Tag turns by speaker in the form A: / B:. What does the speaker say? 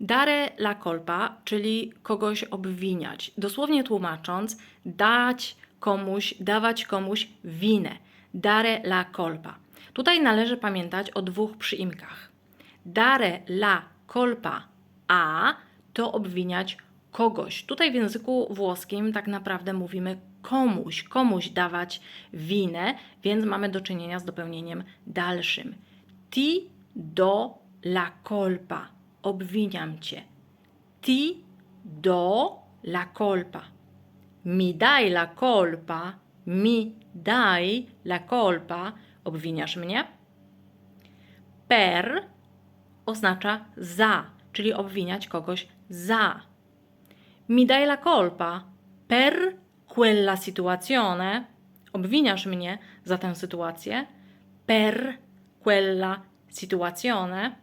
A: Dare la colpa, czyli kogoś obwiniać. Dosłownie tłumacząc, dać komuś, dawać komuś winę. Dare la colpa. Tutaj należy pamiętać o dwóch przyimkach. Dare la colpa a to obwiniać kogoś. Tutaj w języku włoskim tak naprawdę mówimy komuś, komuś dawać winę, więc mamy do czynienia z dopełnieniem dalszym. Ti do la colpa. Obwiniam cię. Ti do la colpa. Mi dai la colpa. Mi dai la colpa. Obwiniasz mnie. Per oznacza za, czyli obwiniać kogoś za. Mi dai la colpa per quella situazione. Obwiniasz mnie za tę sytuację. Per quella situazione.